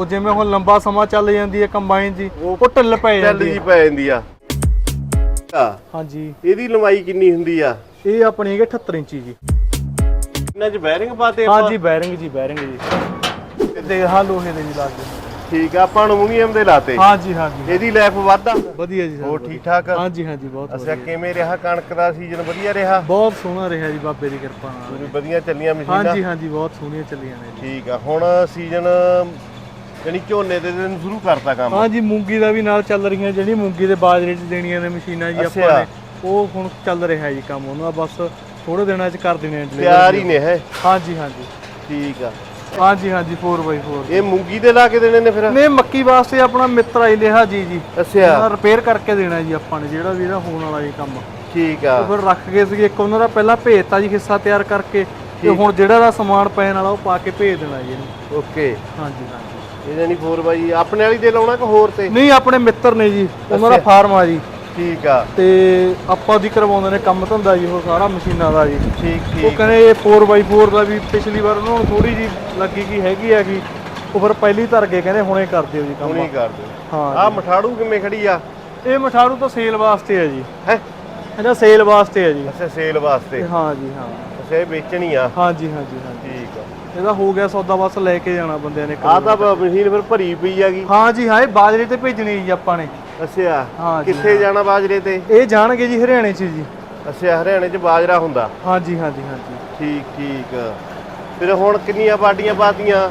ਉਹ ਜਿਵੇਂ ਹੁਣ ਲੰਬਾ ਸਮਾਂ ਚੱਲ ਜਾਂਦੀ ਹੈ ਕੰਬਾਈਨ ਜੀ ਉਹ ਢਿੱਲ ਪੈ ਜਾਂਦੀ ਜੀ ਹੈ। ਪੈ ਜਾਂਦੀ ਆ। ਆ, ਹਾਂਜੀ। ਇਹਦੀ ਲੰਬਾਈ ਕਿੰਨੀ ਹੁੰਦੀ ਆ? ਇਹ ਆਪਣੀ ਹੈਗੇ 78 ਇੰਚੀ ਜੀ। ਇਹਨਾਂ 'ਚ ਬੈਰਿੰਗ ਪਾਤੇ ਹਾਂਜੀ ਬੈਰਿੰਗ ਜੀ ਬੈਰਿੰਗ ਜੀ ਤੇ ਹਾਂ ਲੋਹੇ ਦੇ ਜੀ ਲੱਗ ਗਏ ਠੀਕ ਆ ਆਪਾਂ ਅਲਮੂਨੀਅਮ ਦੇ ਲਾਤੇ। ਹਾਂਜੀ ਹਾਂਜੀ ਇਹਦੀ ਲਾਈਫ ਵੱਧਾ ਵਧੀਆ ਜੀ ਹੋਰ। ਠੀਕ ਠਾਕ ਹਾਂਜੀ ਹਾਂਜੀ ਬਹੁਤ ਅੱਛਾ ਵਧੀਆ ਕਿਵੇਂ ਰਿਹਾ ਕਣਕ ਦਾ ਸੀਜ਼ਨ ਵਧੀਆ ਰਿਹਾ? ਬਹੁਤ ਸੋਹਣਾ ਰਿਹਾ ਜੀ ਬਾਬੇ ਦੀ ਕਿਰਪਾ ਨਾਲ। ਪੂਰੀ ਵਧੀਆ ਚੱਲੀਆਂ ਮਸ਼ੀਨਾਂ? ਹਾਂਜੀ ਹਾਂਜੀ ਬਹੁਤ ਸੋਹਣੀਆਂ ਚੱਲੀਆਂ ਨੇ ਜੀ। ਠੀਕ ਆ ਹੁਣ ਸੀਜ਼ਨ ਯਾਨੀ ਝੋਨੇ ਦੇ ਦਿਨ ਸ਼ੁਰੂ ਕਰਤਾ ਕੰਮ। ਹਾਂਜੀ ਮੂੰਗੀ ਦਾ ਵੀ ਨਾਲ ਚੱਲ ਰਹੀਆਂ ਜਿਹੜੀ ਮੂੰਗੀ ਦੇ ਬਾਜਰੇ 'ਚ ਦੇਣੀਆਂ ਨੇ ਮਸ਼ੀਨਾਂ ਜੀ ਆਪਾਂ। ਨੇ। ਉਹ ਹੁਣ ਚੱਲ ਰਿਹਾ ਜੀ ਕੰਮ ਉਹਨਾਂ ਦਾ ਬਸ ਥੋੜੇ ਦਿਨਾਂ 'ਚ ਕਰ ਦੇਣੇ delivery। ਤਿਆਰ ਹੀ ਨੇ ਹੈ ਹਾਂਜੀ ਹਾਂਜੀ। ਠੀਕ ਆ। ਹਾਂਜੀ ਹਾਂਜੀ 4x4 ਇਹ ਮੂੰਗੀ ਦੇ ਲਾ ਕੇ ਦੇਣੇ ਨੇ ਫਿਰ? ਨੇ ਮੱਕੀ ਵਾਸਤੇ ਆਪਣਾ ਮਿੱਤਰ ਆਈ ਲਿਆ ਜੀ ਜੀ। ਅੱਛਾ। ਰਿਪੇਅਰ ਕਰਕੇ ਦੇਣਾ ਜੀ ਆਪਾਂ ਨੇ ਜਿਹੜਾ ਵੀ ਇਹਦਾ ਹੋਣ ਵਾਲਾ ਜੀ ਕੰਮ। ਠੀਕ ਆ। ਫਿਰ ਰੱਖ ਗਏ ਸੀਗੇ ਇੱਕ ਉਹਨਾਂ ਦਾ ਪਹਿਲਾਂ ਭੇਜਤਾ ਜੀ ਹਿੱਸਾ ਤਿਆਰ ਕਰਕੇ ਤੇ ਹੁਣ ਜਿਹੜਾ ਦਾ ਸਮਾਨ ਪੈਣ ਵਾਲਾ ਉਹ ਪਾ ਕੇ ਭੇਜ ਦੇਣਾ ਜੀ ਇਹਨੂੰ। ਓਕੇ। ਹਾਂਜੀ ਹਾਂਜੀ। ਇਹ ਜਾਨੀ 4 ਬਾਈ ਆਪਣੇ ਵਾਲੀ ਦੇ ਲਾਉਣਾ ਕਿ ਹੋਰ ਤੇ? ਨਹੀਂ ਆਪਣੇ ਮਿੱਤਰ ਨੇ ਜੀ ਉਹਨਾਂ ਦਾ। ਫਾਰਮ ਆ ਜੀ। ਠੀਕ ਆ। ਤੇ ਆਪਾਂ ਦੀ ਕਰਵਾਉਂਦੇ ਨੇ ਕੰਮ ਧੰਦਾ ਜੀ ਉਹ ਸਾਰਾ ਮਸ਼ੀਨਾਂ ਦਾ ਜੀ। ਠੀਕ ਉਹ ਠੀਕ ਕਹਿੰਦੇ ਇਹ 4x4 ਦਾ ਵੀ ਪਿਛਲੀ ਵਾਰ ਉਹਨਾਂ ਨੂੰ ਥੋੜੀ ਜੀ ਲੱਗੀ ਕੀ ਹੈਗੀ ਹੈਗੀ। ਉਹ ਫਿਰ ਪਹਿਲੀ ਧਰ ਗਏ ਕਹਿੰਦੇ ਹੁਣੇ ਕਰ ਦਿਓ ਜੀ ਕੰਮ। ਹੁਣੀ ਕਰ ਦਿਓ। ਹਾਂ ਆ ਮਠਾੜੂ ਕਿਵੇਂ ਖੜੀ ਆ? ਇਹ ਮਠਾਰੂ ਤਾਂ ਸੇਲ ਵਾਸਤੇ ਹੈ ਜੀ। ਹੈ? ਇਹਦਾ ਸੇਲ ਵਾਸਤੇ ਹੈ ਜੀ। ਅੱਛਾ ਸੇਲ ਵਾਸਤੇ। ਹਾਂ ਜੀ ਹਾਂ। ਅੱਛਾ ਇਹ ਵੇਚਣੀ ਆ। ਹਾਂਜੀ ਹਾਂਜੀ ਹਾਂਜੀ ਠੀਕ ਆ ਇਹਦਾ ਹੋ ਗਿਆ ਸੌਦਾ ਬਸ ਲੈ ਕੇ ਜਾਣਾ ਬੰਦਿਆਂ ਨੇ ਆ ਤਾਂ ਬ- ਮਸ਼ੀਨ ਫਿਰ ਭਰੀ ਪਈ ਹੈਗੀ। ਹਾਂ ਜੀ ਹਾਂ ਇਹ ਬਾਜਰੇ ਤੇ ਭੇਜਣੀ ਜੀ ਆਪਾਂ ਨੇ। ਅੱਛਾ ਹਾਂ ਜੀ, ਕਿੱਥੇ ਜਾਣਾ ਬਾਜਰੇ ਤੇ? ਇਹ ਜਾਣਗੇ ਜੀ ਹਰਿਆਣੇ 'ਚ ਜੀ। ਅੱਛਾ ਹਰਿਆਣੇ 'ਚ ਬਾਜਰਾ ਹੁੰਦਾ। ਹਾਂਜੀ ਹਾਂਜੀ ਹਾਂਜੀ ਠੀਕ ਠੀਕ। ਫਿਰ ਹੁਣ ਕਿੰਨੀਆਂ ਬਾਡੀਆਂ ਪਾਤੀਆਂ?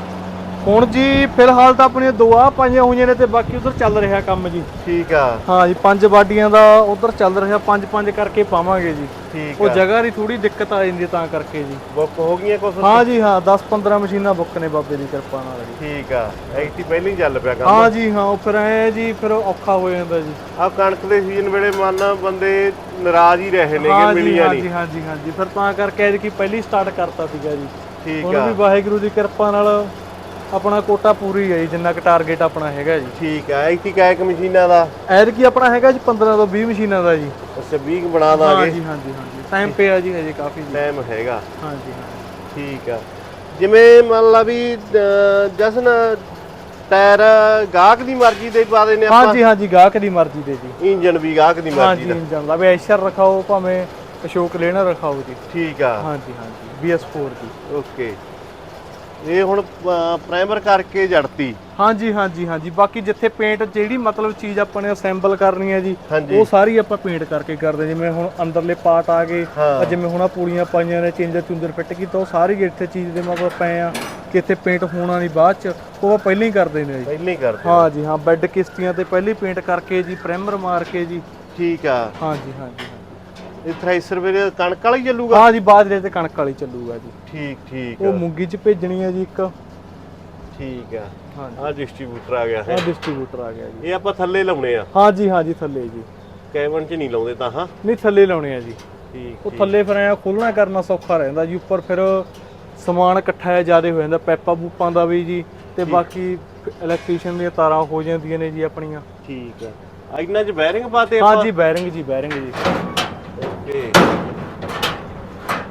ਹੁਣ ਜੀ ਫਿਲਹਾਲ ਤਾਂ ਆਪਣੀਆਂ ਦੋ ਆ ਪਾਈਆਂ ਹੋਈਆਂ ਨੇ ਤੇ ਬਾਕੀ ਉਧਰ ਚੱਲ ਰਿਹਾ ਕੰਮ ਜੀ। ਠੀਕ ਆ। ਹਾਂ ਜੀ ਪੰਜ ਬਾਡੀਆਂ ਦਾ ਉਧਰ ਚੱਲ ਰਿਹਾ ਪੰਜ ਪੰਜ ਕਰਕੇ ਪਾਵਾਂਗੇ ਜੀ। ਠੀਕ ਉਹ ਆ। ਜਗ੍ਹਾ ਦੀ ਥੋੜੀ ਦਿੱਕਤ ਆ ਜਾਂਦੀ ਤਾਂ ਕਰਕੇ ਜੀ। ਬੁੱਕ ਹੋ ਗਈਆਂ ਕੁਛ? ਹਾਂ ਜੀ ਹਾਂ 10 15 ਮਸ਼ੀਨਾਂ ਬੁੱਕ ਨੇ ਬਾਬੇ ਦੀ ਕਿਰਪਾ ਨਾਲ ਜੀ। ਠੀਕ ਆ। ਐਕਟੀ ਪਹਿਲਾਂ ਹੀ ਚੱਲ ਪਿਆ ਕੰਮ। ਹਾਂ ਜੀ ਹਾਂ ਉਹ ਫਿਰ ਐ ਜੀ ਫਿਰ ਔਖਾ ਹੋ ਜਾਂਦਾ ਜੀ। ਆ ਕਣਕ ਦੇ ਸੀਜ਼ਨ ਵੇਲੇ ਮੰਨ ਬੰਦੇ ਨਾਰਾਜ਼ ਹੀ ਰਹੇ ਹਾਂ ਜੀ ਮਿਲੀਆਂ ਹਾਂ ਨਹੀਂ। ਜੀ ਹਾਂ ਜੀ ਹਾਂ ਜੀ। ਫਿਰ ਤਾਂ ਕਰਕੇ ਐਤਕੀ ਪਹਿਲੀ ਸਟਾਰਟ ਕਰਤਾ ਸੀਗਾ ਜੀ। ਠੀਕ ਆ। ਵੀ ਵਾਹਿਗੁਰੂ ਦੀ ਕਿਰਪਾ ਨਾਲ ਆਪਣਾ ਕੋਟਾ ਪੂਰੀ ਹੈ ਜੀ ਜਿੰਨਾ ਕੁ ਟਾਰਗੇਟ ਆਪਣਾ ਹੈਗਾ ਜੀ। ਠੀਕ ਆ ਐਕਟੀ ਕਾਇਕ ਮਸ਼ੀਨਾਂ ਦਾ? ਐਤਕੀ ਆਪਣਾ ਹੈਗਾ ਜੀ 15 ਤੋਂ 20 ਮਸ਼ੀਨਾਂ ਦਾ ਜੀ। ਅੱਛਾ 20 ਬਣਾ ਹਾਂ ਦਾਂਗੇ ਜੀ ਹਾਂ ਜੀ ਹਾਂ ਜੀ। ਟਾਈਮ ਪਿਆ ਜੀ ਹਜੇ ਕਾਫੀ ਜੀ। ਟਾਈਮ ਹੈਗਾ। ਹਾਂ ਜੀ ਹਾਂ ਠੀਕ ਆ। ਜਿਵੇਂ ਮੰਨ ਲਾ ਵੀ ਜਸਨ ਟਾਇਰ ਗਾਹਕ ਦੀ ਮਰਜ਼ੀ ਦੇ ਪਾ ਦੇਨੇ ਹਾਂ ਆਪਾਂ ਜੀ ਹਾਂ ਜੀ ਗਾਹਕ ਦੀ ਮਰਜ਼ੀ ਦੇ ਜੀ। ਇੰਜਨ ਵੀ ਗਾਹਕ ਦੀ ਹਾਂ ਮਰਜ਼ੀ ਦਾ। ਇੰਜਨ ਦਾ। ਵੀ ਐਸ਼ਰ ਰਖਾਓ ਭਾਵੇਂ ਅਸ਼ੋਕ ਲੈਣਾ ਰਖਾਓ ਜੀ। ਠੀਕ ਆ। ਹਾਂ ਜੀ ਹਾਂ ਜੀ। BS4 ਦੀ ਓਕੇ। ਇਹ ਹੁਣ ਪ੍ਰਾਈਮਰ ਕਰਕੇ ਜੜਤੀ। ਹਾਂ ਜੀ ਹਾਂ ਜੀ ਹਾਂ ਜੀ ਬਾਕੀ ਜਿੱਥੇ ਪੇਂਟ ਜਿਹੜੀ ਮਤਲਬ ਚੀਜ਼ ਆਪਾਂ ਨੇ ਅਸੈਂਬਲ ਕਰਨੀ ਹੈ ਜੀ ਹਾਂਜੀ। ਉਹ ਸਾਰੀ ਆਪਾਂ ਪੇਂਟ ਕਰਕੇ ਕਰਦੇ ਜਿਵੇਂ ਹੁਣ ਅੰਦਰਲੇ ਪਾਰਟ ਆ ਗਏ ਜਿਵੇਂ ਹੁਣ ਆਹ ਪੂੜੀਆਂ ਪਾਈਆਂ ਨੇ ਚੇਂਜਰ ਚੁੰਦਰ ਫਿੱਟ ਕੀਤਾ ਉਹ ਸਾਰੀ ਇੱਥੇ ਚੀਜ਼ ਦੇ ਮਤਲਬ ਪਏ ਆ ਕਿ ਇੱਥੇ ਪੇਂਟ ਹੋਣਾ ਨਹੀਂ ਬਾਅਦ ਚ ਉਹ ਪਹਿਲਾਂ ਹੀ ਕਰਦੇ ਨੇ ਜੀ। ਪਹਿਲਾਂ ਹੀ ਕਰਦੇ ਹਾਂ ਜੀ ਹਾਂ। ਬੈੱਡ ਕਿਸ਼ਤੀਆਂ ਤੇ ਪਹਿਲਾਂ ਹੀ ਪੇਂਟ ਕਰਕੇ ਜੀ ਪ੍ਰਾਈਮਰ ਮਾਰ ਕੇ ਜੀ। ਠੀਕ ਆ। ਹਾਂ ਜੀ ਹਾਂ ਜੀ ਹਾਂ ਇਹ ਥ੍ਰੈਸ਼ਰ ਵੀਰੇ ਕਣਕ ਵਾਲਾ ਹੀ ਚੱਲੂਗਾ? ਹਾਂ ਜੀ ਬਾਜਰੇ ਤੇ ਕਣਕ ਵਾਲੀ ਚੱਲੂਗਾ ਜੀ। ਠੀਕ ਠੀਕ। ਉਹ ਮੂੰਗੀ ਚ ਭੇਜਣੀ ਹੈ ਜੀ ਇੱਕ। ਠੀਕ ਆ। ਹਾਂ ਜੀ। ਆ ਡਿਸਟ੍ਰੀਬਿਊਟਰ ਆ ਗਿਆ। ਹੈ ਆਹ ਡਿਸਟ੍ਰੀਬਿਊਟਰ ਆ ਗਿਆ ਜੀ। ਇਹ ਆਪਾਂ ਥੱਲੇ ਲਾਉਣੇ ਆ। ਹਾਂ ਜੀ ਹਾਂ ਜੀ ਥੱਲੇ ਜੀ। ਕੈਬਨ 'ਚ ਨਹੀਂ ਲਾਉਂਦੇ ਤਾਂ ਹਾਂ? ਨਹੀਂ ਥੱਲੇ ਲਾਉਣੇ ਆ ਜੀ। ਠੀਕ ਉਹ ਥੱਲੇ ਫਿਰ ਐ ਖੋਲਣਾ ਕਰਨਾ ਸੌਖਾ ਰਹਿੰਦਾ ਜੀ ਉੱਪਰ ਫਿਰ ਸਮਾਨ ਇਕੱਠਾ ਜ਼ਿਆਦਾ ਹੋ ਜਾਂਦਾ ਪੈਪਾ ਬੂਪਾਂ ਦਾ ਵੀ ਜੀ ਤੇ ਬਾਕੀ ਇਲੈਕਟ੍ਰੀਸ਼ੀਅਨ ਦੀਆਂ ਤਾਰਾਂ ਹੋ ਜਾਂਦੀਆਂ ਨੇ ਜੀ ਆਪਣੀਆਂ। ਠੀਕ ਆ। ਇਹਨਾਂ 'ਚ ਬੈਰਿੰਗ ਪਾਤੇ ਹਾਂ ਜੀ ਬੈਰਿੰਗ ਜੀ ਬੈਰਿੰਗ ਜੀ। ਓਕੇ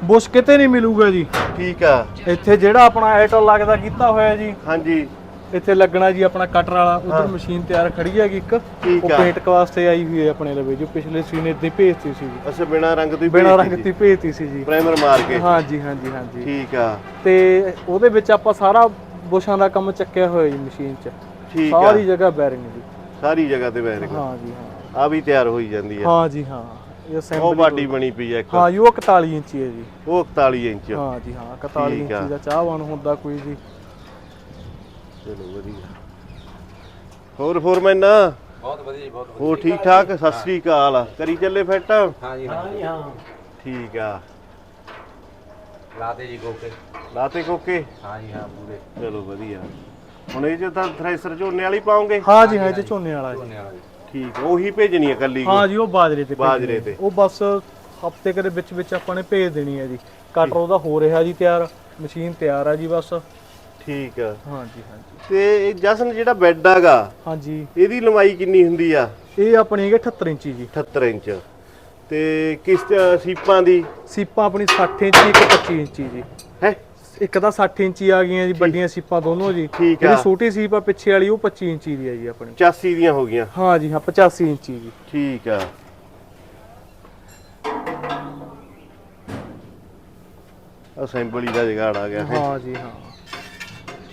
ਬੁਸ਼ ਕਿਤੇ ਨਹੀਂ ਮਿਲੂਗਾ ਜੀ। ਠੀਕ ਆ। ਇੱਥੇ ਜਿਹੜਾ ਆਪਣਾ ਐਟਲ ਲੱਗਦਾ ਕੀਤਾ ਹੋਇਆ ਜੀ। ਹਾਂਜੀ। ਇੱਥੇ ਲੱਗਣਾ ਜੀ ਆਪਣਾ ਕਟਰ ਵਾਲਾ ਉਧਰ ਮਸ਼ੀਨ ਤਿਆਰ ਖੜੀ ਹੈਗੀ ਇੱਕ। ਉਹ ਆ। ਪੇਂਟ ਵਾਸਤੇ ਆਈ ਹੋਈ ਹੈ ਆਪਣੇ ਲਵੇ ਜੋ। ਪਿਛਲੇ ਸੀਨੇ ਤੇ ਭੇਜਤੀ ਸੀ ਜੀ। ਅੱਛਾ ਬਿਨਾ ਰੰਗ ਤੋਂ ਹੀ ਬਿਨਾਂ ਰੰਗ ਦੀ ਭੇਜਤੀ ਸੀ। ਜੀ ਪ੍ਰਾਈਮਰ ਮਾਰ ਕੇ ਹਾਂ ਜੀ ਹਾਂ ਜੀ ਹਾਂ ਜੀ ਠੀਕ ਆ। ਤੇ ਉਹਦੇ ਵਿੱਚ ਆਪਾਂ ਸਾਰਾ ਬੁਸ਼ਾਂ ਦਾ ਕੰਮ ਚੱਕਿਆ ਹੋਇਆ ਜੀ ਮਸ਼ੀਨ 'ਚ। ਠੀਕ ਆ। ਸਾਰੀ ਜਗ੍ਹਾ ਬੈਰਿੰਗ ਜੀ। ਸਾਰੀ ਜਗ੍ਹਾ ਤੇ ਬੈਰਿੰਗ ਹਾਂ ਜੀ ਹਾਂ। ਆ ਵੀ ਤਿਆਰ ਹੋਈ ਜਾਂਦੀ ਆ। ਹਾਂ ਜੀ ਹਾਂ। ਇਹ ਉਹ ਬਾਡੀ ਬਣੀ ਪਈ ਆ ਇੱਕ। ਹਾਂ ਜੀ ਉਹ 41 ਇੰਚੀ ਹੈ ਜੀ। ਉਹ 41 ਇੰਚ। ਹਾਂ ਜੀ ਹਾਂ 41 ਠੀਕ ਆ। ਇੰਚੀ ਦਾ ਚਾਹਵਾਨ ਹੁੰਦਾ ਕੋਈ ਜੀ ਚਲੋ ਵਧੀਆ। ਹੋਰ ਫੋਰਮੈਨ ਬਹੁਤ ਵਧੀਆ ਜੀ ਬਹੁਤ ਹੋਰ ਠੀਕ ਠਾਕ? ਸਤਿ ਸ੍ਰੀ ਅਕਾਲ। ਕਰੀ ਚੱਲੇ ਫਿੱਟ? ਹਾਂ ਜੀ ਹਾਂ ਜੀ। ਠੀਕ ਆ। ਲਾਤੇ ਜੀ ਗੋਕੇ। ਲਾਤੇ ਕੋਕੇ ਹਾਂ ਜੀ ਹਾਂ ਪੂਰੇ। ਚਲੋ ਵਧੀਆ। ਹੁਣ ਇਹ ਚ ਤਾਂ ਥ੍ਰੈਸ਼ਰ ਝੋਨੇ ਵਾਲੀ ਪਾਉਂਗੇ? ਹਾਂ ਜੀ ਹਾਂ ਇਹ 'ਚ ਝੋਨੇ ਵਾਲਾ ਜੀ। ਧੋਨੇ ਵਾਲਾ ਜੀ। ਠੀਕ ਉਹੀ ਭੇਜਣੀ ਹੈ ਕੱਲੀ ਹਾਂ ਜੀ ਉਹ ਬਾਜਰੇ ਤੇ ਬਾਜਰੇ ਹੈ। ਤੇ। ਉਹ ਬਸ ਹਫ਼ਤੇ ਕਦੇ ਵਿੱਚ ਵਿੱਚ ਆਪਾਂ ਨੇ ਭੇਜ ਦੇਣੀ ਹੈ ਜੀ। ਕਟਰ ਉਹਦਾ ਹੋ ਰਿਹਾ ਜੀ ਤਿਆਰ ਮਸ਼ੀਨ ਤਿਆਰ ਆ ਜੀ ਬਸ। ਠੀਕ ਆ। ਹਾਂ ਜੀ ਹਾਂ ਜੀ। ਤੇ ਇਹ ਜਸਨ ਜਿਹੜਾ ਬੈੱਡ ਹੈਗਾ ਹਾਂ ਜੀ। ਇਹਦੀ ਲੰਬਾਈ ਕਿੰਨੀ ਹੁੰਦੀ ਆ? ਇਹ ਆਪਣੀ ਹੈਗੇ 78 ਇੰਚੀ ਜੀ। 78 ਇੰਚ। ਤੇ ਕਿਸ ਸੀਪਾਂ ਦੀ? ਸੀਪਾਂ ਆਪਣੀ 60 ਇੰਚੀ ਇੱਕ 25 ਇੰਚੀ ਜੀ। ਹੈ? ਇੱਕ ਤਾਂ 60 ਇੰਚੀ ਆ ਗਈਆਂ ਜੀ ਵੱਡੀਆਂ ਸੀਪਾਂ ਦੋਨੋਂ ਜੀ। ਠੀਕ ਆ। ਜਿਹੜੀ ਛੋਟੀ ਸੀਪ ਆ ਪਿੱਛੇ ਵਾਲੀ ਉਹ 25 ਇੰਚੀ ਦੀ ਆ ਜੀ ਆਪਣੀ। 85 ਦੀਆਂ ਹੋ ਗਈਆਂ। ਹਾਂ ਜੀ ਹਾਂ 85 ਇੰਚੀ ਜੀ। ਠੀਕ ਆ। ਅਸੈਂਬਲੀ ਦਾ ਜਗਾੜ ਆ ਗਿਆ। ਹੈ ਹਾਂ ਜੀ ਹਾਂ।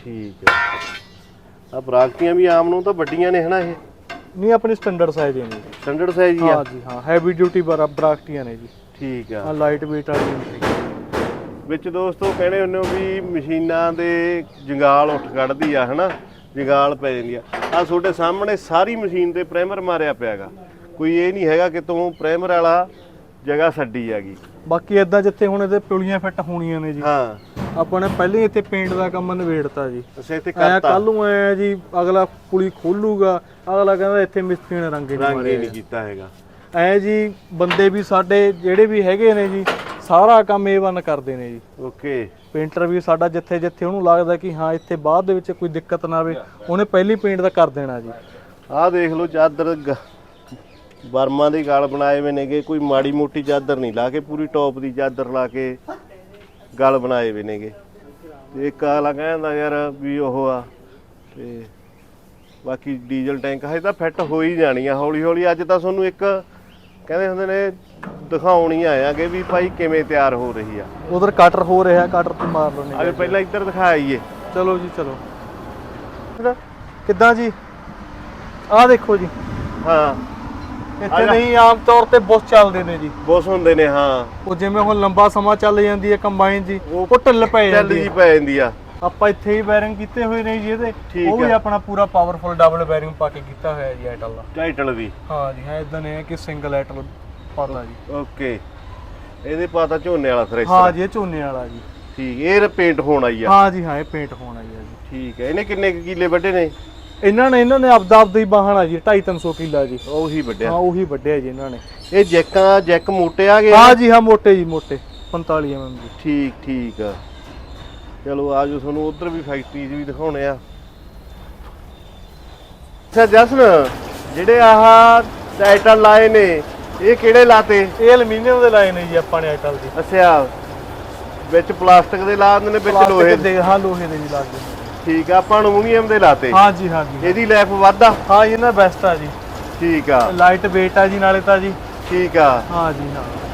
ਠੀਕ ਆ। ਆ ਬਰਾਕਟੀਆਂ ਵੀ ਆਮ ਨੂੰ ਤਾਂ ਵੱਡੀਆਂ ਨੇ ਹਨਾ ਇਹ? ਨਹੀਂ ਆਪਣੀ ਸਟੈਂਡਰਡ ਸਾਈਜ਼ ਨੇ। ਜੀ ਸਟੈਂਡਰਡ ਸਾਈਜ਼ ਹੀ ਹਾਂ ਆ ਜੀ ਹਾਂ ਹੈਵੀ ਡਿਊਟੀ ਬਰਾ ਬਰਾਕਟੀਆਂ ਨੇ ਜੀ। ਠੀਕ ਆ। ਹਾਂ ਲਾਈਟ weight ਵਾਲੀ ਵਿੱਚ ਦੋਸਤੋ ਕਹਿੰਦੇ ਹੁੰਦੇ ਹੋ ਵੀ ਮਸ਼ੀਨਾਂ ਦੇ ਜੰਗਾਲ ਉੱਠ ਕੱਢਦੀ ਆ ਹਨਾ? ਜੰਗਾਲ ਪੈ ਜਾਂਦੀ ਆ। ਆ ਤੁਹਾਡੇ ਸਾਹਮਣੇ ਸਾਰੀ ਮਸ਼ੀਨ ਤੇ ਪ੍ਰਾਈਮਰ ਮਾਰਿਆ ਪਿਆਗਾ। ਕੋਈ ਇਹ ਨਹੀਂ ਹੈਗਾ ਕਿ ਤੂੰ ਪ੍ਰਾਈਮਰ ਵਾਲਾ ਜਗ੍ਹਾ ਛੱਡੀ ਹੈਗੀ। ਬਾਕੀ ਇਦਾਂ ਜਿੱਥੇ ਹੁਣ ਇਹਦੇ ਪੁਲੀਆਂ ਫਿੱਟ ਹੋਣੀਆਂ ਨੇ ਜੀ। ਹਾਂ। ਆਪਾਂ ਨੇ ਪਹਿਲੇ ਇੱਥੇ ਪੇਂਟ ਦਾ ਕੰਮ ਨਿਬੇੜਤਾ ਜੀ। ਅਸੀਂ ਇੱਥੇ ਆਇਆ ਕਰਤਾ। ਕੱਲ ਨੂੰ ਆਇਆ ਜੀ ਅਗਲਾ ਪੁਲੀ ਖੋਲੂਗਾ ਅਗਲਾ ਕਹਿੰਦਾ ਇੱਥੇ ਮਿਸਤਰੀ ਨੇ ਰੰਗ ਨਹੀਂ ਰੰਗ ਹੀ ਮਾਰਿਆ ਨਹੀਂ ਕੀਤਾ ਹੈਗਾ। ਐ ਜੀ ਬੰਦੇ ਵੀ ਸਾਡੇ ਜਿਹੜੇ ਵੀ ਹੈਗੇ ਨੇ ਜੀ ਸਾਰਾ ਕੰਮ A1 ਕਰਦੇ ਨੇ ਜੀ। ਓਕੇ। ਪੇਂਟਰ ਵੀ ਸਾਡਾ ਜਿੱਥੇ ਜਿੱਥੇ ਉਹਨੂੰ ਲੱਗਦਾ ਕਿ ਹਾਂ ਇੱਥੇ ਬਾਅਦ ਦੇ ਵਿੱਚ ਕੋਈ ਦਿੱਕਤ ਨਾ ਆਵੇ ਉਹਨੇ ਪਹਿਲੀ ਪੇਂਟ ਦਾ ਕਰ ਦੇਣਾ ਜੀ। ਆਹ ਦੇਖ ਲਓ ਚਾਦਰ ਬਰਮਾ ਦੇ ਗਲ ਬਣਾਏ ਹੋਏ ਨੇਗੇ ਕੋਈ ਮਾੜੀ ਮੋਟੀ ਚਾਦਰ ਨਹੀਂ ਲਾ ਕੇ ਪੂਰੀ ਟੌਪ ਦੀ ਚਾਦਰ ਲਾ ਕੇ ਗਲ ਬਣਾਏ ਹੋਏ ਨੇਗੇ। ਤੇ ਇੱਕ ਆਲਾ ਕਹਿੰਦਾ ਯਾਰ ਵੀ ਉਹ ਆ ਤੇ ਬਾਕੀ ਡੀਜ਼ਲ ਟੈਂਕ ਹਜੇ ਤਾਂ ਫਿੱਟ ਹੋ ਹੀ ਜਾਣੀ ਆ ਹੌਲੀ ਹੌਲੀ ਅੱਜ ਤਾਂ ਤੁਹਾਨੂੰ ਇੱਕ ਕਹਿੰਦੇ ਹੁੰਦੇ ਨੇ ਦਿਖਾਉਣੀ ਆਇਆਗੇ ਵੀ ਭਾਈ ਕਿਵੇਂ ਤਿਆਰ ਹੋ ਰਹੀ ਆ। ਉਧਰ ਕਟਰ ਹੋ ਰਿਹਾ ਕਟਰ ਤੇ ਮਾਰ ਲੈਣੇ ਅੱਜ ਪਹਿਲਾਂ ਇੱਧਰ ਦਿਖਾਈਏ। ਚਲੋ ਜੀ ਚਲੋ। ਕਿੱਦਾਂ ਜੀ? ਆਹ ਦੇਖੋ ਜੀ। ਹਾਂ। ਇੱਥੇ ਨਹੀਂ ਆਮ ਤੌਰ ਤੇ ਬੁੱਸ ਚੱਲਦੇ ਨੇ ਜੀ। ਬੋਸ ਹੁੰਦੇ ਨੇ ਹਾਂ। ਉਹ ਜਿਵੇਂ ਹੁਣ ਲੰਬਾ ਸਮਾਂ ਚੱਲ ਜਾਂਦੀ ਹੈ ਕੰਬਾਈਨ ਜੀ ਉਹ ਢਿੱਲ ਪੈ ਜਾਂਦੀ ਜੀ ਹੈ। ਪੈ ਜਾਂਦੀ ਆ। ਆਪਾਂ ਇੱਥੇ ਹੀ ਬੈਰਿੰਗ ਕੀਤੇ ਹੋਏ ਨੇ ਜੀ ਇਹਦੇ। ਠੀਕ ਉਹ ਵੀ ਹੈ। ਆਪਣਾ ਪੂਰਾ ਪਾਵਰਫੁਲ ਡਬਲ ਬੈਰਿੰਗ ਪਾ ਕੇ ਕੀਤਾ ਹੋਇਆ ਜੀ ਐਟਲ ਦਾ। ਟਾਈਟਲ ਵੀ। ਹਾਂ ਜੀ ਹਾਂ ਇਦਾਂ ਹੈ ਕਿ ਸਿੰਗਲ ਐਟਲ ਪਾਤਾ ਜੀ। ਓਕੇ ਇਹਦੇ ਪਾਤਾ ਝੋਨੇ ਵਾਲਾ ਥ੍ਰੈਸ਼ਰ ਹਾਂ ਜੀ ਇਹ ਝੋਨੇ ਵਾਲਾ ਜੀ। ਠੀਕ ਇਹ ਪੇਂਟ ਹੋਣ ਆਈ ਆ। ਹਾਂ ਜੀ ਹਾਂ ਇਹ ਪੇਂਟ ਹੋਣਾ ਜੀ ਜੀ। ਠੀਕ ਹੈ ਇਹਨੇ ਕਿੰਨੇ ਕੁ ਕਿੱਲੇ ਵੱਡੇ ਨੇ? ਇਹਨਾਂ ਨੇ ਇਹਨਾਂ ਨੇ ਆਪਦਾ ਆਪਦਾ ਹੀ ਬਾਹਣਾ ਜੀ 2.5 300 ਕਿੱਲਾ ਜੀ। ਉਹੀ ਹਾਂ ਉਹੀ ਵੱਡਿਆ ਜੀ ਇਹਨਾਂ ਨੇ। ਇਹ ਜੈਕਾਂ ਜੈਕ ਮੋਟੇ ਆ ਗਏ? ਹਾਂ ਜੀ ਹਾਂ ਮੋਟੇ ਜੀ ਮੋਟੇ 45 mm ਜੀ। ਠੀਕ ਠੀਕ ਆ। ਚਲੋ ਆਜੋ ਤੁਹਾਨੂੰ ਉਧਰ ਵੀ ਫੈਕਟਰੀਜ਼ ਵੀ ਦਿਖਾਉਣੇ ਆ। ਅੱਛਾ ਜਸਨ ਜਿਹੜੇ ਆਹ ਟਾਈਟਲ ਲਾਏ ਨੇ ਇਹ ਕਿਹੜੇ ਲਾਤੇ? ਇਹ ਐਲੂਮੀਨੀਅਮ ਦੇ ਲਾਏ ਨੇ ਜੀ ਆਪਾਂ ਨੇ ਐਟਲ ਦੀ। ਅੱਛਾ ਵਿੱਚ ਪਲਾਸਟਿਕ ਦੇ ਲਾ ਦਿੰਦੇ ਨੇ ਵਿੱਚ ਲੋਹੇ ਦੇ ਦੇ। ਹਾਂ ਲੋਹੇ ਦੇ ਵੀ ਨੇ। ਠੀਕ ਆ ਆਪਾਂ ਅਲਮੂਨੀਅਮ ਦੇ ਲਾਤੇ। ਹਾਂ ਜੀ ਹਾਂ ਜੀ। ਇਹਦੀ ਲਾਈਫ ਵੱਧਾ ਹਾਂ ਇਹ ਨਾ ਬੈਸਟ ਆ ਜੀ। ਠੀਕ ਆ। ਲਾਈਟ weight ਆ ਜੀ ਨਾਲੇ ਤਾਂ ਜੀ। ਠੀਕ ਆ। ਹਾਂ ਜੀ ਹਾਂ।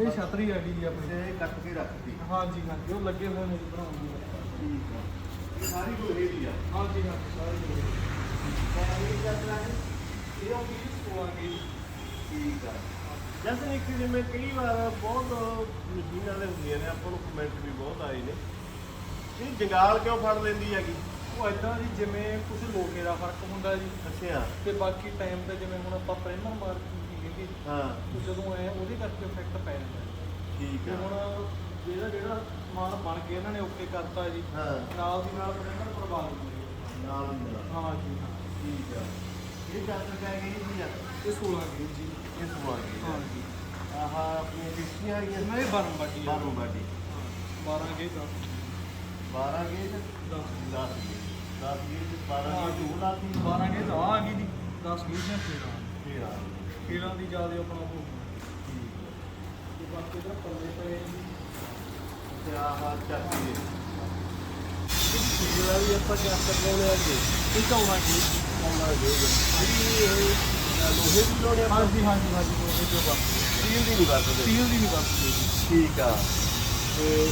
ਇਹ ਛਤਰੀ ਆ ਗਈ ਜੀ ਆਪਣੀ ਇਹ ਕੱਟ ਕੇ ਰੱਖਤੀ। ਹਾਂ ਜੀ ਹਾਂ ਜੀ ਉਹ ਲੱਗੇ ਹੋਏ ਨੇ ਜੀ ਬਣਾਉਣ ਦੀ ਠੀਕ ਆ। ਇਹ ਸਾਰੀ ਲੋਹੇ ਦੀ ਆ ਹਾਂ ਜੀ ਹਾਂ ਸਾਰੀ ਇਹ ਉਹ ਵੀ ਸੋਆ ਗਈ ਠੀਕ ਆ। ਜੈਸੇ ਇੱਕ ਜਿਵੇਂ ਕਈ ਵਾਰ ਬਹੁਤ ਮਸ਼ੀਨਾਂ ਦੇ ਹੁੰਦੀਆਂ ਨੇ ਆਪਾਂ ਨੂੰ ਕਮੈਂਟ ਵੀ ਬਹੁਤ ਆਏ ਨੇ। ਇਹ ਜੰਗਾਲ ਕਿਉਂ ਫੜ ਲੈਂਦੀ ਹੈਗੀ? ਉਹ ਇਦਾਂ ਜੀ ਜਿਵੇਂ ਕੁਝ ਲੋਕੇ ਦਾ ਫ਼ਰਕ ਹੁੰਦਾ ਜੀ। ਅੱਛਾ। ਤੇ ਬਾਕੀ ਟਾਈਮ ਤੇ ਜਿਵੇਂ ਹੁਣ ਆਪਾਂ ਪ੍ਰਾਈਮਰ ਮਾਰ ਕੀਤੀ ਹੈਗੀ ਹਾਂ। ਤੇ ਜਦੋਂ ਐ ਉਹਦੇ ਕਰਕੇ ਇਫੈਕਟ ਪੈ ਜਾਂਦਾ। ਠੀਕ ਤੇ ਆ। ਹੁਣ ਜਿਹੜਾ ਜਿਹੜਾ ਸਮਾਨ ਬਣ ਗਿਆ ਇਹਨਾਂ ਨੇ ਓਕੇ ਕਰਤਾ ਜੀ ਹਾਂ। ਨਾਲ ਦੀ ਨਾਲ ਪ੍ਰਾਈਮਰ ਕਰਵਾ ਦਿੰਦੇ ਨਾਲ ਦੀ ਨਾਲ। ਹਾਂ ਜੀ ਹਾਂ। ਠੀਕ ਆ। ਇਹ ਚਾਦਰ ਕਹਿ ਗਈ ਜੀ ਆ ਇਹ 16 ਗੇਜ ਜੀ। ਇਹ ਹਾਂ ਜੀ। ਆਹ ਆਪਣੀਆਂ ਕਿਸ਼ਤੀਆਂ ਆ? ਗਈਆਂ ਇਹਨਾਂ ਇਹ 12 ਬਾਟੀ ਆ। 12 body 12 gauge 10 12 gauge 10 10 gauge 10 gauge 12 gauge ਉਹ ਲਾਤੀ 12 ਗੇਜ ਆ ਗਈ ਜੀ। 10 ਗੇਜ ਨੇ 13 ਫੇਰ ਆ ਗਈ। 13 ਦੀ ਜ਼ਿਆਦਾ ਆਪਣਾ ਹੋ ਤੇ ਬਾਕੀ ਦਾ ਪੱਲੇ ਪਏ ਜੀ। ਤੇ ਆਹ ਚਾਬੀ ਦੇ ਜਿਹੜਾ ਵੀ ਆਪਾਂ ਚੈੱਕ ਕਰਵਾਉਣੇ ਆ ਜੀ ਇਹ ਚਾਉਣਾ ਜੀ। ਆਉਣਾ ਗੇਜ ਜਿਹੜੀ ਲੋਹੇ ਦੀ ਲੋੜ ਆ ਹਾਂਜੀ ਹਾਂਜੀ ਹਾਂਜੀ ਉਹ ਜੋ ਬਸ ਸਟੀਲ ਦੀ ਨਹੀਂ ਵਰਤਦੇ। ਸਟੀਲ ਦੀ ਨਹੀਂ ਵਰਤਦੇ ਜੀ। ਠੀਕ ਆ। ਤੇ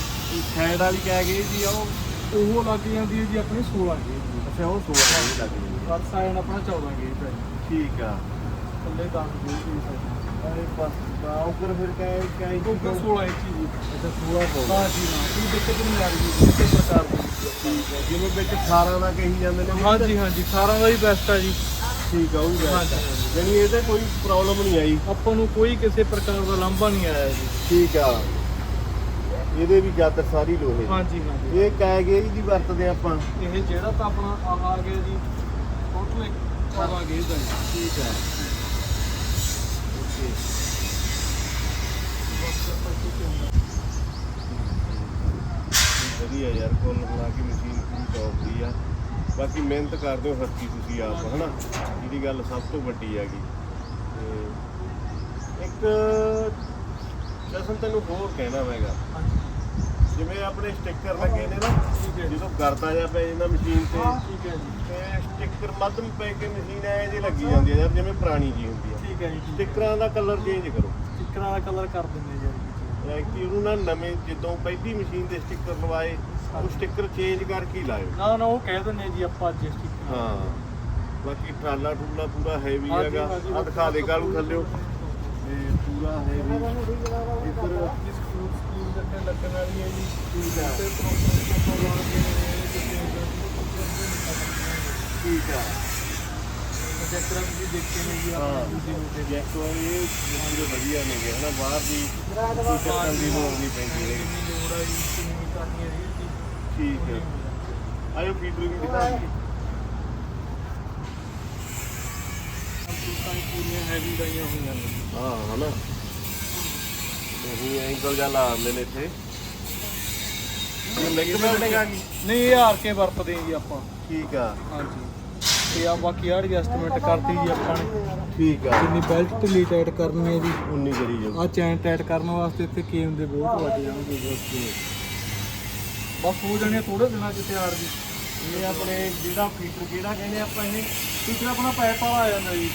ਸਾਈਡ ਵਾਲੀ ਕਹਿ ਗਈ ਜੀ ਉਹ ਉਹ ਲੱਗ ਜਾਂਦੀ ਹੈ ਜੀ ਆਪਣੀ 16 ਗੇਜ ਜੀ ਅੱਛਾ ਉਹ 16 ਗੇਜ ਲੱਗ ਗਈ ਪਰ ਸਾਈਡ ਆਪਣਾ 14 ਗੇਜ ਹੈ ਜੀ। ਠੀਕ ਆ। ਥੱਲੇ 10 ਗੇਜ ਦੀ ਸਾਈਡ ਅਰੇ ਬਸ ਉੱਪਰ ਫਿਰ ਕਹਿ ਕਹਿ ਉੱਪਰ 16 ਇੰਚ ਜੀ ਅੱਛਾ 16 ਹੋ ਹਾਂ ਜੀ ਹਾਂ ਕੋਈ ਦਿੱਕਤ ਨਹੀਂ ਆ ਰਹੀ ਜੀ ਕਿਸੇ ਪ੍ਰਕਾਰ ਦੀ ਠੀਕ ਆ ਜਿਵੇਂ ਵਿੱਚ 18 ਦਾ ਕਹੀ ਜਾਂਦੇ ਨੇ। ਹਾਂ ਜੀ ਹਾਂ ਜੀ 18 ਦਾ ਹੀ ਬੈਸਟ ਆ ਜੀ। ਠੀਕ ਆ ਉਹ ਹਾਂ ਜੀ। ਹਾਂ ਜੀ। ਜਾਣੀ ਇਹਦੇ ਕੋਈ ਪ੍ਰੋਬਲਮ ਨਹੀਂ ਆਈ। ਆਪਾਂ ਨੂੰ ਕੋਈ ਕਿਸੇ ਪ੍ਰਕਾਰ ਦਾ ਲਾਂਭਾ ਨਹੀਂ ਆਇਆ ਜੀ। ਠੀਕ ਆ। ਇਹਦੇ ਵੀ ਚਾਦਰ ਸਾਰੀ ਲੋਹੇ। ਹਾਂ ਜੀ ਹਾਂ ਦੀ ਜੀ। ਇਹ ਕਹਿ ਗਏ ਦੀ ਵਰਤਦੇ ਆਪਾਂ। ਇਹ ਜਿਹੜਾ ਤਾਂ ਆਪਣਾ ਆਹ ਆ ਗਿਆ ਜੀ ਟੋਟਲ ਇੱਕ 14 ਗੇਜ ਦਾ ਜੀ ਠੀਕ ਆ। ਓਕੇ ਵਧੀਆ ਯਾਰ ਕੋਲ ਲਾ ਕੇ ਮਸ਼ੀਨ ਪੂਰੀ ਟੌਪ ਦੀ ਆ। ਬਾਕੀ ਮਿਹਨਤ ਕਰਦੇ ਹੋ ਹੱਥੀ ਤੁਸੀਂ ਆਪ, ਹਨਾ? ਜਿਹੜੀ ਗੱਲ ਸਭ ਤੋਂ ਵੱਡੀ ਹੈਗੀ। ਤੇ ਇੱਕ ਜਸਨ ਤੈਨੂੰ ਹੋਰ ਕਹਿਣਾ ਮੈਂਗਾ ਜਿਵੇਂ ਆਪਣੇ ਸਟicker ਲੱਗੇ ਨੇ ਨਾ ਜਦੋਂ ਕਰਦਾ ਜਾ ਪੈ ਜਾਂਦਾ ਮਸ਼ੀਨ ਤੇ ਠੀਕ ਹੈ ਜੀ। ਤੇ ਸਟicker ਮੱਧਮ ਪੈ ਕੇ ਮਸ਼ੀਨ ਐ ਜੇ ਲੱਗੀ ਜਾਂਦੀ ਹੈ ਯਾਰ ਜਿਵੇਂ ਪੁਰਾਣੀ ਜੀ ਹੁੰਦੀ ਆ ਠੀਕ ਹੈ ਜੀ ਸਟickਰਾਂ ਦਾ ਕਲਰ ਚੇਂਜ ਕਰੋ। ਸਟickਰਾਂ ਦਾ ਕਲਰ ਕਰ ਦਿੰਦੇ ਜੀ ਐਕਟੀ ਉਹਨੂੰ ਨਾ ਨਵੇਂ ਜਦੋਂ ਪਹਿਲੀ ਮਸ਼ੀਨ ਦੇ ਸਟicker ਲਵਾਏ ਉਹ ਸਟicker ਚੇਂਜ ਕਰਕੇ ਹੀ ਲਾਇਓ। ਨਾ ਨਾ ਉਹ ਕਹਿ ਦਿੰਦੇ ਜੀ ਆਪਾਂ ਅੱਜ ਸਟicker ਹਾਂ। ਬਾਕੀ ਟਰਾਲਾ ਟੂਲਾ ਪੂਰਾ ਹੈਵੀ ਹੈਗਾ। ਆ ਦਿਖਾ ਦੇ ਕਾਲੂ ਥੱਲਿਓ ਤੇ ਪੂਰਾ ਹੈਵੀ ਇੱਧਰ ਲੱਗਣ ਵਾਲੀ ਹੈ ਜੀ। ਠੀਕ ਆ। ਤੇ ਪ੍ਰੋਪਰ ਲਗਾ ਕੇ ਠੀਕ ਆ। ਪ੍ਰੋਜੈਕਟਰ ਵੀ ਦੇਖੇ ਨੇ ਜੀ ਹਾਂ। ਆਪਾਂ ਤੁਸੀਂ ਉਹਦੇ ਜੈਕ ਵਾਲੀ ਇਹ ਪੂਰੇ ਵਧੀਆ ਨੇਗੇ ਹਨਾ ਬਾਹਰ ਦੀ ਚੱਕਣ ਦੀ ਲੋੜ ਨਹੀਂ ਪੈਂਦੀ ਕਿੰਨੀ ਲੋੜ ਆ ਜੀ ਕਿੰਨੀ ਕਰਨੀ ਹੈ ਜੀ ਠੀਕ ਹੈ ਆਇਓ ਫੀਡਰ ਵੀ ਦਿਖਾ ਕੰਪਿਊਟਰਾਂ ਪੂਰੀਆਂ ਹੈਵੀ ਗਾਈਆਂ ਹੋਈਆਂ ਨੇ। ਹਾਂ ਹਨਾ। ਇਹ ਐਂਗਲ ਜਾਂ ਲਾ ਆਉਂਦੇ ਨੇ ਇੱਥੇ। ਇਹ ਮਿਕ ਬਿਲਡਿੰਗ ਆ ਗਈ। ਨਹੀਂ ਇਹ ਹਾਰ ਕੇ ਵਰਤਦੇ ਹਾਂ ਜੀ ਆਪਾਂ। ਠੀਕ ਆ। ਹਾਂਜੀ। ਤੇ ਆ ਬਾਕੀ ਆ ਐਡਜਸਟਮੈਂਟ ਕਰਤੀ ਜੀ ਆਪਾਂ ਨੇ। ਠੀਕ ਆ। ਜਿੰਨੀ ਬੈਲਟ ਢਿੱਲੀ ਟਾਈਟ ਕਰਨੀ ਹੈ ਜੀ। 19 ਕਰੀ ਜਾਓ। ਆ ਚੈਨ ਟਾਈਟ ਕਰਨ ਵਾਸਤੇ ਇੱਥੇ ਕੇਮ ਦੇ ਬਹੁਤ ਵੱਜ ਜਾਣਗੇ। ਜੀ ਬਸ ਹੋ ਜਾਣੇ ਥੋੜੇ ਦਿਨਾਂ ਚ ਤਿਆਰ ਜੀ। ਇਹ ਆਪਣੇ ਜਿਹੜਾ ਫੀਡਰ ਕਿਹੜਾ ਕਹਿੰਦੇ ਆਪਾਂ ਇਹ ਟੀਚਰ ਆਪਣਾ ਪੈਪ ਵਾਲਾ ਆ ਜਾਂਦਾ ਜੀ।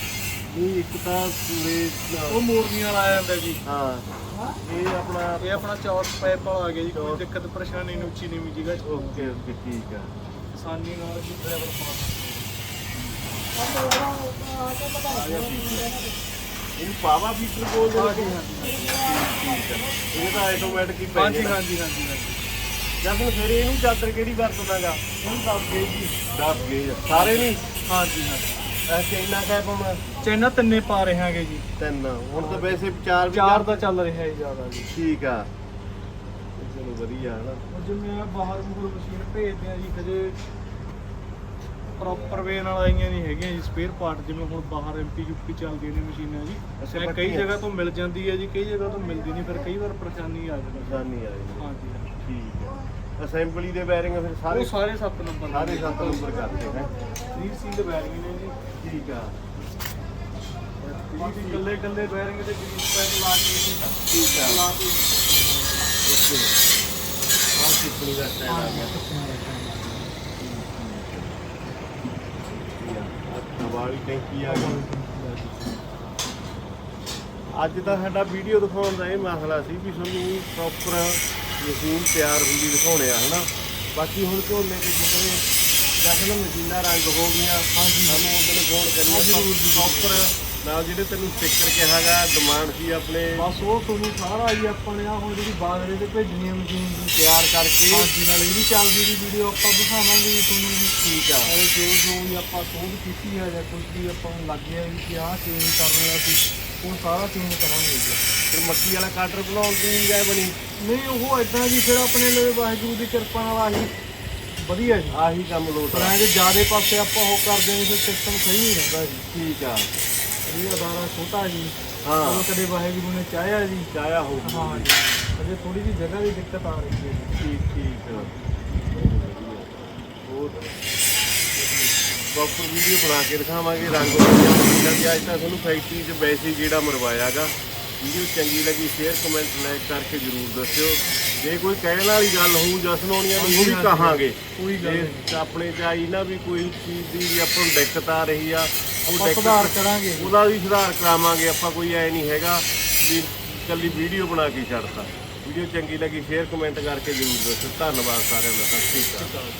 ਇਹ ਇੱਕ ਤਾਂ ਸੂਏ ਉਹ ਮੋੜਨੀਆਂ ਵਾਲਾ ਆ ਜਾਂਦਾ ਜੀ। ਹਾਂ। ਇਹ ਆਪਣਾ ਇਹ ਆਪਣਾ ਪਾਈਪ ਵਾਲਾ ਆ ਗਿਆ ਜੀ ਕੋਈ ਦਿੱਕਤ ਪਰੇਸ਼ਾਨੀ ਨਹੀਂ ਉੱਚੀ ਨੀਵੀਂ ਜਗ੍ਹਾ 'ਚ। ਓਕੇ ਓਕੇ ਠੀਕ ਆ। ਆਸਾਨੀ ਨਾਲ ਜੀ ਡਰਾਈਵਰ ਪਾ ਇਹਨੂੰ ਪਾਵਾ ਬੋਲਦੇ ਨੇ ਆ। ਇਹ ਤਾਂ ਆਟੋਮੈਟਿਕ ਹੀ ਪੈ ਹਾਂਜੀ ਜਾਣਾ। ਹਾਂਜੀ ਹਾਂਜੀ ਹਾਂਜੀ। ਜਾਂ ਫਿਰ ਫਿਰ ਇਹਨੂੰ ਚਾਦਰ ਕਿਹੜੀ ਵਰਤਦਾਗਾ? ਦੱਸ ਗਏ ਜੀ। 10 ਗੇਜ ਸਾਰੇ ਨਹੀਂ? ਹਾਂਜੀ ਹਾਂਜੀ। ਪਾਉਣਾ ਚੈਨਾ ਤਿੰਨੇ ਪਾ ਰਹੇ ਹਾਂਗੇ ਜੀ। ਤਿੰਨ ਹੁਣ ਤਾਂ ਵੈਸੇ ਚਾਰ ਵੀ ਚਾਰ ਦਾ ਚੱਲ ਰਿਹਾ ਹੈ ਜ਼ਿਆਦਾ ਜੀ। ਠੀਕ ਆ। ਚਲੋ ਵਧੀਆ ਹਨਾ ਜਿਵੇਂ ਆ ਬਾਹਰ ਮੂਹਰ ਮਸ਼ੀਨ ਭੇਜਦੇ ਆ ਜੀ ਕਦੇ ਪ੍ਰੋਪਰ ਵੇ ਨਾਲ ਆਈਆਂ ਨਹੀਂ ਹੈਗੀਆਂ ਜੀ ਸਪੇਅਰ ਪਾਰਟ ਜਿਵੇਂ ਹੁਣ ਬਾਹਰ ਐਮਪੀ ਯੂਪੀ ਚੱਲਦੀਆਂ ਨੇ ਮਸ਼ੀਨਾਂ ਜੀ ਅੱਛਾ, ਕਈ। ਜਗ੍ਹਾ ਤੋਂ ਮਿਲ ਜਾਂਦੀ ਹੈ ਜੀ ਕਈ ਜਗ੍ਹਾ ਤੋਂ ਮਿਲਦੀ ਨਹੀਂ ਫਿਰ ਕਈ ਵਾਰ ਪਰੇਸ਼ਾਨੀ ਆ ਜਾਂਦੀ ਹੈ। ਆਸਾਨੀ ਆ ਰਹੀ ਹਾਂਜੀ ਹਾਂਜੀ। ਅਸੈਂਬਲੀ ਦੇ ਬੈਰਿੰਗ ਫਿਰ ਸਾਰੇ ਉਹ ਸਾਰੇ 7 ਨੰਬਰ ਸਾਰੇ ਸੱਤ ਨੰਬਰ ਕਰਦੇ ਹੈ 3 ਸੀਲ ਬੈਰਿੰਗ ਨੇ ਜੀ ਠੀਕ ਆ। ਬਾਕੀ ਇਕੱਲੇ ਇਕੱਲੇ ਬੈਰਿੰਗ ਤੇ ਗ੍ਰੀਸ ਪੈਕ ਲਾ ਕੇ ਠੀਕ ਆ। ਲਾ ਕੇ ਓਕੇ। ਆਹ ਟਿੱਪਣੀ ਦਾ ਸਟੈਂਡ ਆ ਗਿਆ। ਵਾਲੀ ਟੈਂਕੀ ਆ ਗਈ। ਅੱਜ ਦਾ ਸਾਡਾ ਵੀਡੀਓ ਦਿਖਾਉਣ ਦਾ ਇਹ ਮਸਲਾ ਸੀ ਵੀ ਤੁਹਾਨੂੰ ਪ੍ਰੋਪਰ ਮਸ਼ੀਨ ਤਿਆਰ ਹੁੰਦੀ ਦਿਖਾਉਣੇ ਆ ਹਨਾ? ਬਾਕੀ ਹੁਣ ਝੋਨੇ ਤੇ ਜਿੱਦਣੇ ਜਸ਼ਨ ਮਸ਼ੀਨਾਂ ਰੰਗ ਹੋ ਗਈਆਂ। ਸਾਨੂੰ ਉਹਦੇ ਫੋਨ ਕਰੀਏ ਜ਼ਰੂਰ ਜੀ। ਪ੍ਰੋਪਰ ਨਾਲ ਜਿਹੜੇ ਤੈਨੂੰ ਸਟicker ਕਿਹਾਗਾ ਡਿਮਾਂਡ ਸੀ ਆਪਣੇ। ਬਸ ਉਹ ਤੁਹਾਨੂੰ ਸਾਰਾ ਜੀ ਆਪਾਂ ਨੇ ਆ ਹੁਣ ਜਿਹੜੀ ਬਾਗਰੇ ਤੇ ਭੇਜਣੀ ਹੈ ਮਸ਼ੀਨ ਦੀ ਤਿਆਰ ਕਰਕੇ। ਹਾਂਜੀ ਨਾਲ ਇਹ ਵੀ ਚੱਲਦੀ ਦੀ ਵੀਡੀਓ ਆਪਾਂ ਦਿਖਾਵਾਂਗੇ ਤੁਹਾਨੂੰ ਜੀ ਠੀਕ ਆ। ਅਰੇ ਜੋ ਜੋ ਵੀ ਆਪਾਂ ਸੋਧ ਕੀਤੀ ਹੈ ਜਾਂ ਕੁਝ ਵੀ ਆਪਾਂ ਨੂੰ ਲੱਗ ਗਿਆ ਵੀ ਕਿ ਆਹ ਚੇਂਜ ਕਰਨ ਵਾਲਾ ਸੀ ਉਹ ਸਾਰਾ ਚੇਂਜ ਕਰਾਂਗੇ ਫਿਰ ਮੱਕੀ ਵਾਲਾ ਕਾਟਰ ਬਣਾਉਣ ਦੀ ਵੀ ਗਏ ਬਣੀ। ਨਹੀਂ ਉਹ ਇਦਾਂ ਜੀ ਫਿਰ ਆਪਣੇ ਲਈ ਵਾਹਿਗੁਰੂ ਦੀ ਕਿਰਪਾ ਨਾਲ ਆਹੀ ਵਧੀਆ ਜੀ। ਆਹੀ ਕੰਮ ਲੋਟ ਪਰ ਆ ਐਂ ਜੇ ਜ਼ਿਆਦੇ ਪਾਸੇ ਆਪਾਂ ਉਹ ਕਰਦੇ ਹਾਂ ਫਿਰ ਸਿਸਟਮ ਸਹੀ ਨਹੀਂ ਰਹਿੰਦਾ ਜੀ। ਠੀਕ ਆ। ਇਹ ਅਦਾਰਾ ਛੋਟਾ ਜੀ। ਹਾਂ। ਉਹ ਕਦੇ ਵਾਹਿਗੁਰੂ ਨੇ ਚਾਹਿਆ ਜੀ। ਚਾਇਆ ਹੋ ਹਾਂ ਜੀ। ਅਜੇ ਥੋੜੀ ਜਿਹੀ ਜਗ੍ਹਾ ਦੀ ਦਿੱਕਤ ਆ ਰਹੀ ਹੈ ਜੀ। ਠੀਕ ਠੀਕ ਹੋਰ? ਪ੍ਰੋਪਰ ਵੀਡੀਓ ਬਣਾ ਕੇ ਦਿਖਾਵਾਂਗੇ ਰੰਗ ਮਸ਼ੀਨਾਂ ਦੀ ਅੱਜ ਤਾਂ ਤੁਹਾਨੂੰ ਫੈਕਟਰੀ 'ਚ ਵੈਸੇ ਹੀ ਜਿਹੜਾ ਮਰਵਾਇਆਗਾ। ਵੀਡੀਓ ਚੰਗੀ ਲੱਗੀ ਸ਼ੇਅਰ ਕਮੈਂਟ ਲਾਈਕ ਕਰਕੇ ਜਰੂਰ ਦੱਸਿਓ। ਜੇ ਕੋਈ ਕਹਿਣ ਵਾਲੀ ਗੱਲ ਹੋਊ ਜਸਨੋਣੀਆਂ ਦੀ ਉਹ ਵੀ ਕਹਾਂਗੇ। ਕੋਈ ਗੱਲ ਨਹੀਂ ਆਪਣੇ ਚ ਆਈ ਨਾ ਵੀ ਕੋਈ ਚੀਜ਼ ਦੀ ਵੀ ਆਪਾਂ ਨੂੰ ਦਿੱਕਤ ਆ ਰਹੀ ਆ ਉਹ ਸੁਧਾਰ ਕਰਾਂਗੇ। ਉਹਦਾ ਵੀ ਸੁਧਾਰ ਕਰਾਵਾਂਗੇ। ਆਪਾਂ ਕੋਈ ਐ ਨਹੀਂ ਹੈਗਾ ਵੀ ਕੱਲੀ ਵੀਡੀਓ ਬਣਾ ਕੇ ਛੱਡਤਾ। ਵੀਡੀਓ ਚੰਗੀ ਲੱਗੀ ਸ਼ੇਅਰ ਕਮੈਂਟ ਕਰਕੇ ਜਰੂਰ ਦੱਸੋ ਧੰਨਵਾਦ ਸਾਰਿਆਂ ਦਾ। ਸਤਿ ਸ਼੍ਰੀ ਅਕਾਲ।